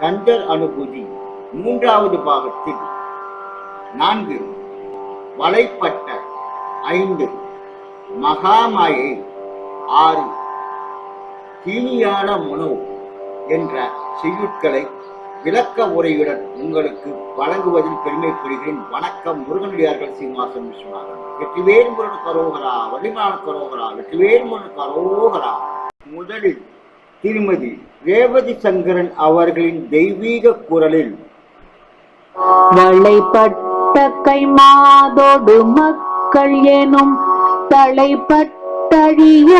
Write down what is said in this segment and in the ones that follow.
கந்தர் அனுபூதி மூன்றாவது பாகத்தில். நான்கு. வலைப்பட்ட. ஐந்து. மகாமாயை. ஆறு. தீனியான மனோ என்ற செய்யுட்களை விளக்க உரையுடன் உங்களுக்கு வழங்குவதில் பெருமைப்படுகிறேன் வணக்கம் முருகனடியார்கள் சீனிவாசன் விஸ்வநாதன். வெற்றிவேல் முருகன் கரோகரா வலிமான கரோகரா வெற்றிவேல் முருகன் கரோகரா முதலில் திருமதி ரேவதி சங்கரன் அவர்களின் தெய்வீக குரலில். வளைப்பட்ட கை மாதோடு மக்கள் எனும் தலைப்பட்டழிய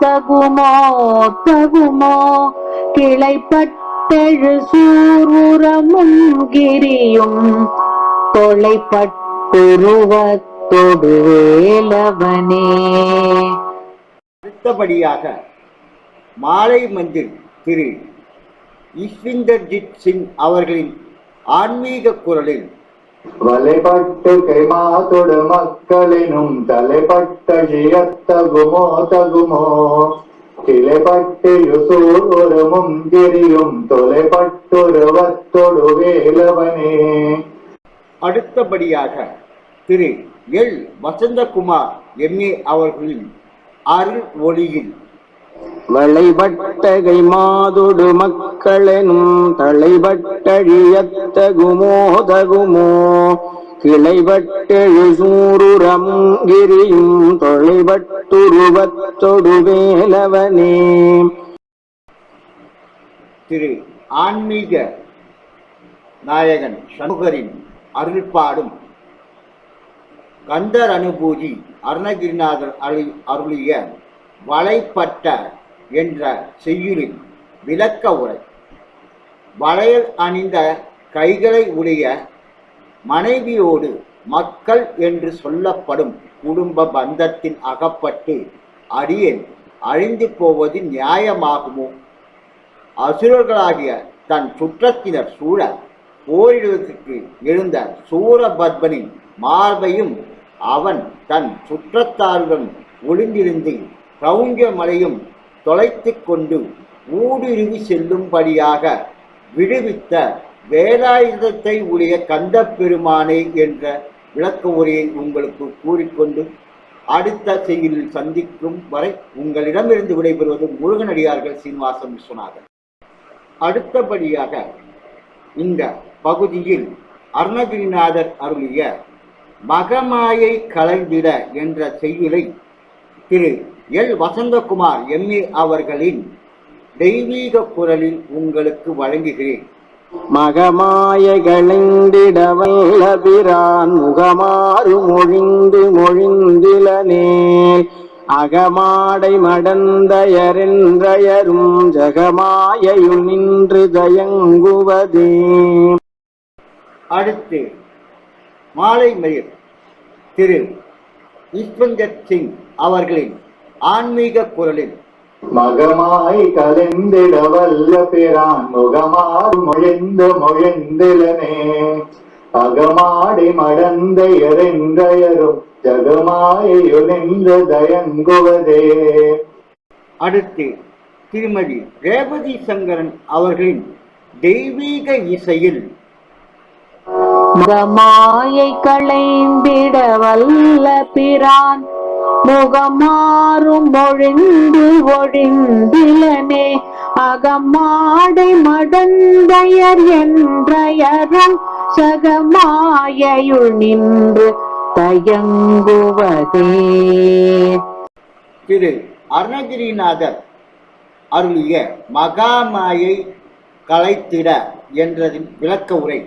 தகுமோ தகுமோ? கிளைப்பட்டெழு சூர்வுரமும் கிரியும். தொலைப்பட்டுருவத்தொடு வேலவனே. அடுத்தபடியாக மாலை மந்திர் திரு ஈஸ்விந்தர்ஜித் சிங் அவர்களின் ஆன்மீக குரலில். வலைப்பட்டு கைமாத்தொடு மக்களினும் தலைப்பட்ட ஜியத்தகுமோ தகுமோ. கிளைப்பட்டு யுசூரமும் கிரியும் தொலைப்பட்டுருவத்தொடு வேலவனே. அடுத்தபடியாக திரு எல். வசந்தகுமார் எம்ஏ அவர்களின் அருள் ஒளியில் வளைபட்டகை மாதுடு மக்களெனும் தலைபட்டழியத்தகுமோதகுமோ? கிளைபட்டெழு சூருரம் கிரியும் தொலைபட்டுருவத்தொடு வேலவனே. திரு ஆன்மீக நாயகன் சண்முகரின் அருள்பாடும் கந்தர் அனுபூதி அருணகிரிநாதர் அருளிய வளைப்பட்ட என்ற செய்யுளின் விளக்க உரை. வளையல் அணிந்த கைகளை உடைய மனைவியோடு மக்கள் என்று சொல்லப்படும் குடும்ப பந்தத்தில் அகப்பட்டு அடியேன் அழிந்து போவது நியாயமாகுமோ? அசுரர்களாகிய தன் சுற்றத்தினர் சூழ போரிடுவதற்கு எழுந்த சூரபத்மனின் மார்பையும் அவன் தன் சுற்றத்தாருடன் ஒளிந்திருந்து கவுஞ்ச மலையும் தொலைத்து கொண்டு ஊடுருவி செல்லும்படியாக விடுவித்த வேலாயுதத்தை உடைய கந்த பெருமானே என்ற விளக்க உரையை உங்களுக்கு கூறிக்கொண்டு அடுத்த செய்தியில் சந்திக்கும் வரை உங்களிடமிருந்து விடைபெறுவது முருகனடியார்கள் சீனிவாசன் விஸ்வநாதன். அடுத்தபடியாக இந்த பகுதியில் அருணகிரிநாதர் அருளிய மகமாயை கலைந்திட என்ற செய்யுளை திரு எல். வசந்தகுமார் எம்ஏ அவர்களின் தெய்வீக குரலில் உங்களுக்கு வழங்குகிறேன். மகமாயகளிந்திட வல்லபிரான் முகமாறு மொழிந்து மொழிந்திலனேல் அகமாடை மடந்தயரென்றயரும் ஜகமாயையுள் நின்று தயங்குவதே. அடுத்து மாலை மயிர் திரு ஈஸ்வந்தர் சிங் அவர்களின் ஆன்மீக குரலில். மகமாய் கலந்திட வல்ல பிரான் முகமாறு மொழிந்து மொழிந்திலனே. அகமாடி மடந்த எரென்றயரும் ஜகமாயுனின்று தயங்குவதே. அடுத்து திருமதி ரேவதி சங்கரன் அவர்களின் தெய்வீக இசையில். முகமாயை களைந்திட வல்ல பிரான் முகமாறும் ஒழிந்து ஒழிந்திலனே அகமாடை மடந்தையர் என்றயரும் சகமாயுள் நின்று தயங்குவதே. திரு அருணகிரிநாதர் அருளிய மகாமாயை கலைத்திட என்றதின் விளக்க உரை.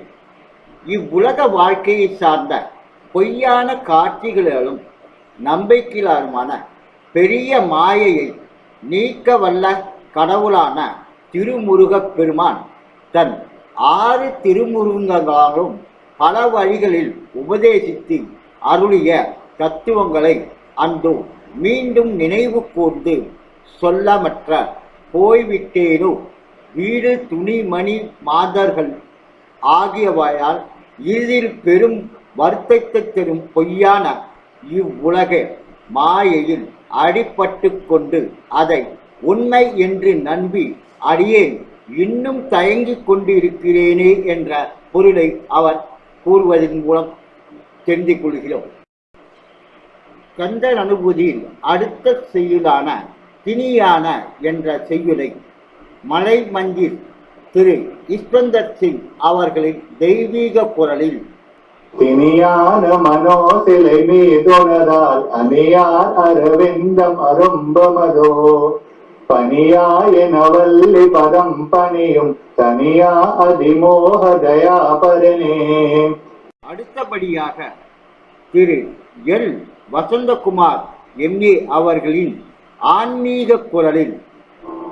இவ்வுலக வாழ்க்கையை சார்ந்த பொய்யான காட்சிகளாலும் நம்பிக்கையிலான பெரிய மாயையை நீக்க வல்ல கடவுளான திருமுருகப் பெருமான் தன் ஆறு திருமுருகங்களாலும் பல வழிகளில் உபதேசித்து அருளிய தத்துவங்களை அந்தோ மீண்டும் நினைவு கூர்ந்து சொல்லமற்ற போய்விட்டேனோ? வீடு துணிமணி மாதர்கள் ஆகியவையால் இறுதியில் பெரும் வருத்தத்தை தரும் பொய்யான இவ்வுலக மாயையில் அடிபட்டு கொண்டு அதை உண்மை என்று நம்பி அடியேன் இன்னும் தயங்கிக் கொண்டிருக்கிறேனே என்ற பொருளை அவர் கூறுவதன் மூலம் தெரிந்து கொள்கிறோம். கந்தன் அனுபூதியில் அடுத்த செய்யுளான திணியான என்ற செய்யுளை மலை மஞ்சில் திரு இஸ்வந்தர் சிங் அவர்களின் தெய்வீக குரலில் திணியான மனோசிலை மீதுணதால் அணியார் அரவிந்தம் அரும்பமதோ. பனியாய நவல்லி பதம் பணியும் தனியா அதிமோக தயாபரனே. அடுத்தபடியாக திரு எல். வசந்தகுமார் எம்ஏ அவர்களின் ஆன்மீக குரலில்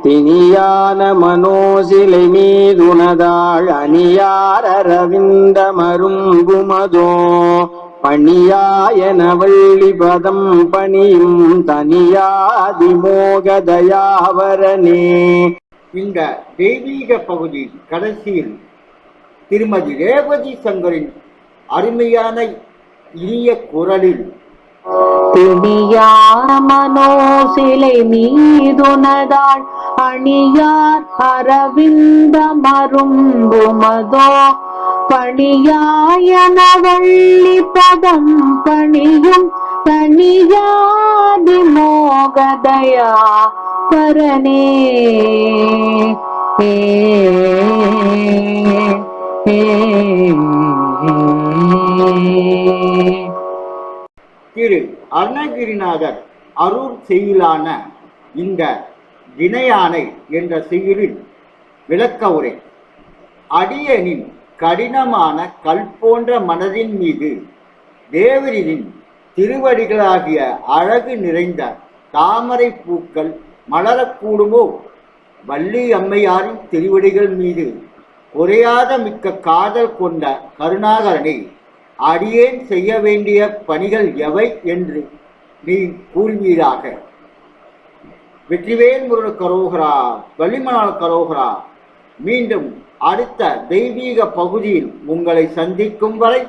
திணியான மனோசிலை மீதுனதாள் அணியார் அரவிந்த மருங்குமதோ. பணியாயன வள்ளி பதம் பணியும் தனியாதிமோக தயாவரனே இந்த தெய்வீக பகுதி கடைசியில் திருமதி ரேவதி சங்கரின் அருமையான இனிய குரலில் திணியார் மனோசிலை மீதுனதாள் அணியார் அரவிந்த மரும்புமதோ பணியாயன வள்ளி பதம் பணியும் தனியாதி மோகதயா பரனே ஏ ஏ திரு அருணகிரிநாதர் அருள் செயலான இந்த வினையானை என்ற செய்யுளில் விளக்க உரை. அடியனின் கடினமான கல் போன்ற மனதின் மீது தேவரின் திருவடிகளாகிய அழகு நிறைந்த தாமரை பூக்கள் மலரக்கூடுமோ? வள்ளி அம்மையாரின் திருவடிகள் மீது குறையாத மிக்க காதல் கொண்ட கருணாகரனை அடியேன் செய்ய வேண்டிய பணிகள் எவை என்று நீ கூறுவீராக. வெற்றிவேல் முருகன் கரோகரா வள்ளிமலால் கரோகரா மீண்டும் அடுத்த தெய்வீக பகுதியில் உங்களை சந்திக்கும் வரை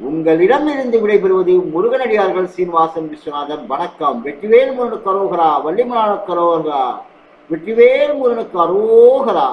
உங்களிடமிருந்து விடைபெறுவது முருகனடியார்கள் சீனிவாசன் விஸ்வநாதன். வணக்கம். வெற்றிவேல் முருகன் கரோகரா வள்ளிமணால் கரோகரா வெற்றிவேல் முருகனுக்கு அரோகரா